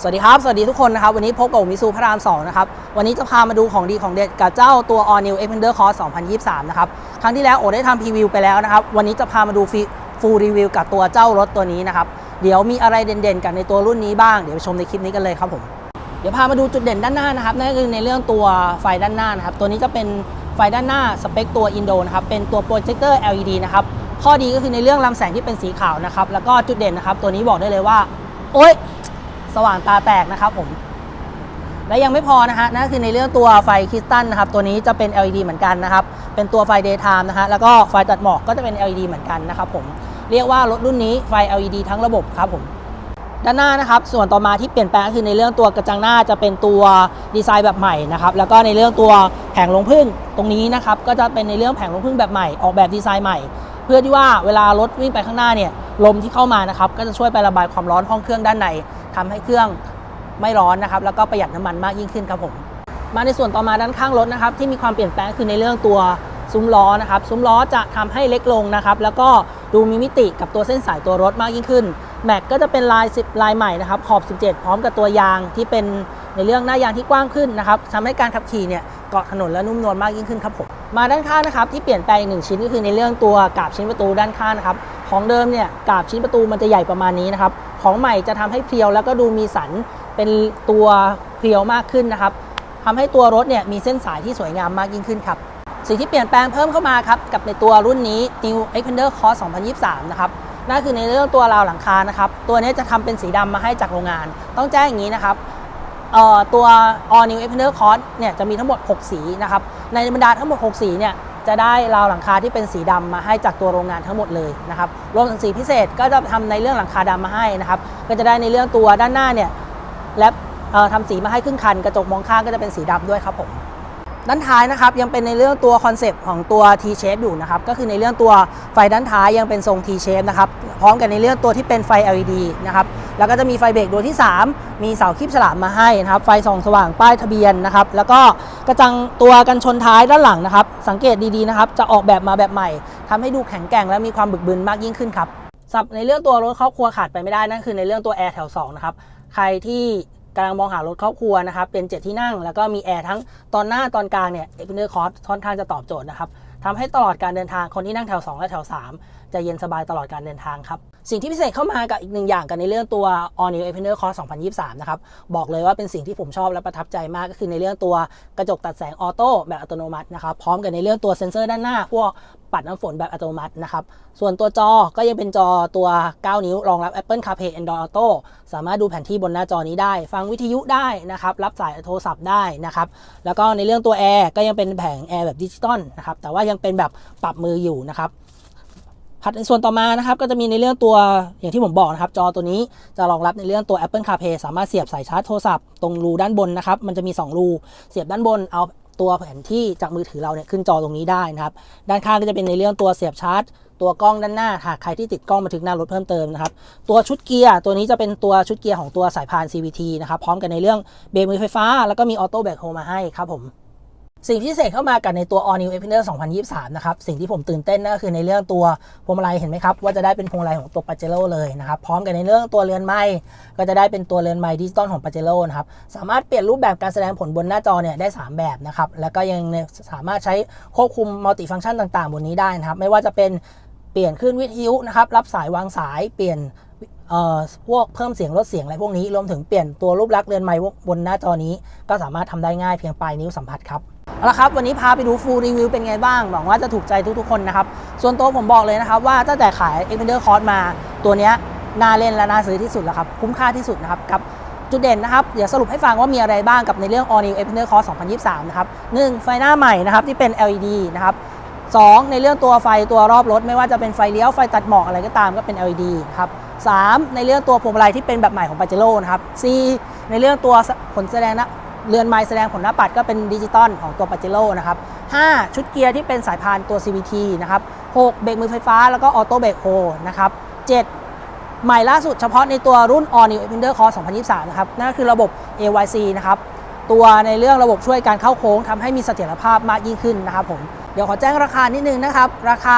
สวัสดีครับ สวัสดีทุกคนนะครับ วันนี้พบกับมิซูพระราม 2 นะครับ วันนี้จะพามาดูของดีของเด็ดกับเจ้าตัว All New Xpander Cross 2023 นะครับ ครั้งที่แล้วโอได้ทำพรีวิวไปแล้วนะครับ วันนี้จะพามาดูฟูลรีวิวกับตัวเจ้ารถตัวนี้นะครับ เดี๋ยวมีอะไรเด่นๆ กับในตัวรุ่นนี้บ้าง เดี๋ยวไปชมในคลิปนี้กันเลยครับผม เดี๋ยวพามาดูจุดเด่นด้านหน้านะครับ นั่นก็คือในเรื่องตัวไฟด้านหน้านะครับ ตัวนี้จะเป็นไฟด้านหน้าสเปคตัวอินโดนะครับ เป็นตัวโปรเจคเตอร์ LED นะครับ ข้อดีก็คือในเรื่องลำแสงที่เป็นสีขาวนะครับ แล้วก็จุดเด่นนะครับ ตัวนี้บอกได้เลยว่า โอ๊ย สว่างตาแตกนะครับผม และยังไม่พอนะฮะนั่นคือในเรื่องตัวไฟคริสตัลนะครับ ตัวนี้จะเป็น LED เหมือนกันนะครับ เป็นตัวไฟ daytime นะฮะแล้วก็ไฟตัดหมอกก็จะเป็น LED เหมือนกันนะครับผมเรียกว่ารถรุ่นนี้ไฟ LED ทั้งระบบครับผมด้านหน้านะครับ ส่วนต่อมาที่เปลี่ยนแปลงคือในเรื่องตัวกระจังหน้าจะเป็นตัวดีไซน์แบบใหม่นะครับ แล้วก็ในเรื่องตัวแผงลงพึ่งตรงนี้นะครับ ก็จะเป็นในเรื่องแผงลงพึ่งแบบใหม่ ออกแบบดีไซน์ใหม่ เพื่อที่ว่าเวลารถวิ่งไปข้างหน้าเนี่ยลมที่เข้ามานะครับก็จะช่วยไประบายความร้อนห้องเครื่องด้านในทำให้เครื่องไม่ร้อนนะครับแล้วก็ประหยัดน้ำมันมากยิ่งขึ้นครับผมมาในส่วนต่อมาด้านข้างรถนะครับที่มีความเปลี่ยนแปลงคือในเรื่องตัวซุ้มล้อนะครับซุ้มล้อจะทำให้เล็กลงนะครับแล้วก็ดูมีมิติกับตัวเส้นสายตัวรถมากยิ่งขึ้นแม็กก็จะเป็นลาย10ลายใหม่นะครับขอบ 17 พร้อมกับตัวยางที่เป็นในเรื่องหน้ายางที่กว้างขึ้นนะครับทำให้การขับขี่เนี่ยเกาะถนนและนุ่มนวลมากยิ่งขึ้นครับผม มาด้านข้างนะครับที่เปลี่ยนแปลงอีกหนึ่งชิ้นก็คือในเรื่องตัวกาบชิ้นประตูด้านข้างนะครับของเดิมเนี่ยกาบชิ้นประตูมันจะใหญ่ประมาณนี้นะครับของใหม่จะทำให้เพียวแล้วก็ดูมีสันเป็นตัวเพียวมากขึ้นนะครับทำให้ตัวรถเนี่ยมีเส้นสายที่สวยงามมากยิ่งขึ้นครับสิ่งที่เปลี่ยนแปลงเพิ่มเข้ามาครับกับในตัวรุ่นนี้ New Xpander Cross 2023 นะครับนั่นคือในเรื่องตัวราวหลังคานะครับตัวนี้จะทำเป็นสีดำมาให้จากโรงงาน ต้องแจ้งอย่างนี้นะครับตัว All New Xpander Cross เนี่ยจะมีทั้งหมด 6 สีนะครับ ในบรรดาทั้งหมด 6 สีเนี่ยจะได้ราวหลังคาที่เป็นสีดำมาให้จากตัวโรงงานทั้งหมดเลยนะครับรวมถึงสีพิเศษก็จะทำในเรื่องหลังคาดำมาให้นะครับ ก็จะได้ในเรื่องตัวด้านหน้าเนี่ยและทำสีมาให้ครึ่งคัน กระจกมองข้างก็จะเป็นสีดำด้วยครับผมด้านท้ายนะครับยังเป็นในเรื่องตัวคอนเซปต์ของตัว T shape อยู่นะครับก็คือในเรื่องตัวไฟด้านท้ายยังเป็นทรง T shape นะครับพร้อมกับในเรื่องตัวที่เป็นไฟ LED นะครับ แล้วก็จะมีไฟเบรกดวงที่ 3 มีเสาคีบฉลามมาให้นะครับ ไฟส่องสว่างป้ายทะเบียนนะครับ แล้วก็กระจังตัวกันชนท้ายด้านหลังนะครับ สังเกตดีๆนะครับ จะออกแบบมาแบบใหม่ทำให้ดูแข็งแกร่งและมีความบึกบึนมากยิ่งขึ้นครับสับในเรื่องตัวรถครอบครัวขาดไปไม่ได้นั่นคือในเรื่องตัวแอร์แถว2นะครับ ใครที่กำลังมองหารถครอบครัวนะครับ เป็นเจ็ดที่นั่ง แล้วก็มีแอร์ทั้งตอนหน้าตอนกลางเนี่ยเอฟเนอร์คอร์สค่อนข้างจะตอบโจทย์นะครับ ทำให้ตลอดการเดินทางคนที่นั่งแถว 2 และแถว 3 จะเย็นสบายตลอดการเดินทางครับ สิ่งที่พิเศษเข้ามากับอีกหนึ่งอย่างกันในเรื่องตัว All New Apener Cross 2023 นะครับ บอกเลยว่าเป็นสิ่งที่ผมชอบและประทับใจมากก็คือในเรื่องตัวกระจกตัดแสงออโต้แบบอัตโนมัตินะครับพร้อมกับในเรื่องตัวเซ็นเซอร์ด้านหน้าพวกปัดน้ำฝนแบบอัตโนมัตินะครับ ส่วนตัวจอก็ยังเป็นจอตัว 9 นิ้ว รองรับ Apple CarPlay Android Auto สามารถดูแผนที่บนหน้าจอนี้ได้ ฟังวิทยุได้นะครับ รับสายโทรศัพท์ได้นะครับ แล้วก็ในเรื่องตัวแอร์ก็ยังเป็นแผงแอร์แบบดิจิตอลนะครับ แต่ว่ายังเป็นแบบปรับมืออยู่นะครับพัดในส่วนต่อมานะครับก็จะมีในเรื่องตัวอย่างที่ผมบอกนะครับ จอตัวนี้จะรองรับในเรื่องตัว Apple CarPlay สามารถเสียบสายชาร์จโทรศัพท์ตรงรูด้านบนนะครับ มันจะมี 2 รู เสียบด้านบนเอา ตัวแผนที่จากมือถือเราเนี่ยขึ้นจอตรงนี้ได้นะครับ ด้านข้างก็จะเป็นในเรื่องตัวเสียบชาร์จ ตัวกล้องด้านหน้าหากใครที่ติดกล้องบันทึกหน้ารถเพิ่มเติมนะครับ ตัวชุดเกียร์ตัวนี้จะเป็นตัวชุดเกียร์ของตัวสายพาน CVT นะครับ พร้อมกันในเรื่องเบรกมือไฟฟ้า แล้วก็มีออโต้แบคโฮมาให้ครับผม สิ่งพิเศษเข้ามากับในตัว All New Xpander 2023 นะครับ สิ่งที่ผมตื่นเต้นนั่นก็คือในเรื่องตัวพวงมาลัยเห็นไหมครับ ว่าจะได้เป็นพวงมาลัยของตัว Pajero เลยนะครับ พร้อมกับในเรื่องตัวเรือนไม้ก็จะได้เป็นตัวเรือนไม้ดิจิตอลของ Pajero นะครับ สามารถเปลี่ยนรูปแบบการแสดงผลบนหน้าจอเนี่ยได้ 3 แบบนะครับ แล้วก็ยังสามารถใช้ควบคุมมัลติฟังก์ชันต่างๆ บนนี้ได้นะครับ ไม่ว่าจะเป็นเปลี่ยนขึ้นวิทยุนะครับรับสายวางสายเปลี่ยนเอ่อพวกเพิ่มเสียงลดเสียงอะไรพวกนี้รวมถึงเปลี่ยนตัวรูปลักษณ์เรือนไม้บนหน้าจอนี้ ก็สามารถทำได้ง่ายเพียงปลายนิ้วสัมผัสครับ เอาละครับวันนี้พาไปดูฟูลรีวิวเป็นไงบ้าง หวังว่าจะถูกใจทุกๆคนนะครับ ส่วนตัวผมบอกเลยนะครับ ว่าตั้งแต่ขาย Xpander Cross มาตัวนี้น่าเล่นและน่าซื้อที่สุดแล้วครับ คุ้มค่าที่สุดนะครับกับจุดเด่นนะครับ เดี๋ยวสรุปให้ฟังว่ามีอะไรบ้างกับในเรื่อง All New Xpander Cross 2023 นะครับหนึ่งไฟหน้าใหม่นะครับที่เป็น LED นะครับ 2 ในเรื่องตัวไฟตัวรอบรถ ไม่ว่าจะเป็นไฟเลี้ยวไฟตัดหมอกอะไรก็ตามก็เป็น LED ครับ 3 ในเรื่องตัวพวงมาลัยที่เป็นแบบใหม่ของ Pajero นะครับ 4 ในเรื่องตัวผลแสดงนะ เรือนไม้แสดงผลหน้าปัดก็เป็นดิจิตอลของตัว Pajero นะครับ5ชุดเกียร์ที่เป็นสายพานตัว CVT นะครับ6เบรกมือไฟฟ้าแล้วก็ออโต้เบรกโฮนะครับ7ใหม่ล่าสุดเฉพาะในตัวรุ่น All New Xpander Cross 2023 นะครับ นั่นก็คือระบบ AYC นะครับตัวในเรื่องระบบช่วยการเข้าโค้งทำให้มีเสถียรภาพมากยิ่งขึ้นนะครับผมเดี๋ยวขอแจ้งราคานิดนึงนะครับ ราคา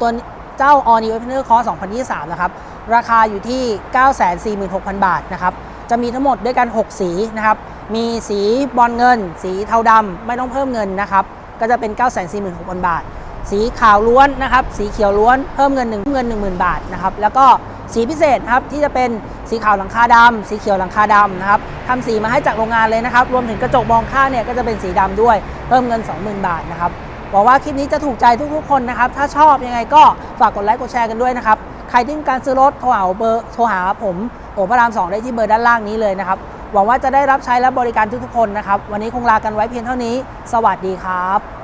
ตัวเจ้า All New Xpander Cross 2023 นะครับ ราคาอยู่ที่ 946,000 บาทนะครับ จะมีทั้งหมดด้วยกัน 6 สีนะครับ มีสีบอลเงิน สีเทาดำไม่ต้องเพิ่มเงินนะครับ ก็จะเป็น 9 4 6 0 0 0 บาท สีขาวล้วนนะครับ สีเขียวล้วนเพิ่มเงินหนึ่งเงิน 10,000 บาทนะครับ แล้วก็สีพิเศษครับที่จะเป็นสีขาวหลังคาดำสีเขียวหลังคาดำนะครับทำสีมาให้จากโรงงานเลยนะครับ รวมถึงกระจกมองข้างเนี่ยก็จะเป็นสีดำด้วยเพิ่มเงิน 20,000 บาทนะครับหวังว่าคลิปนี้จะถูกใจทุกๆคนนะครับ ถ้าชอบยังไงก็ฝากกดไลค์กดแชร์กันด้วยนะครับ ใครที่ต้องการซื้อรถโทรหาเบอร์โทรหาผมโอพระรามสองได้ที่เบอร์ด้านล่างนี้เลยนะครับ หวังว่าจะได้รับใช้และบริการทุกๆคนนะครับ วันนี้คงลากันไว้เพียงเท่านี้ สวัสดีครับ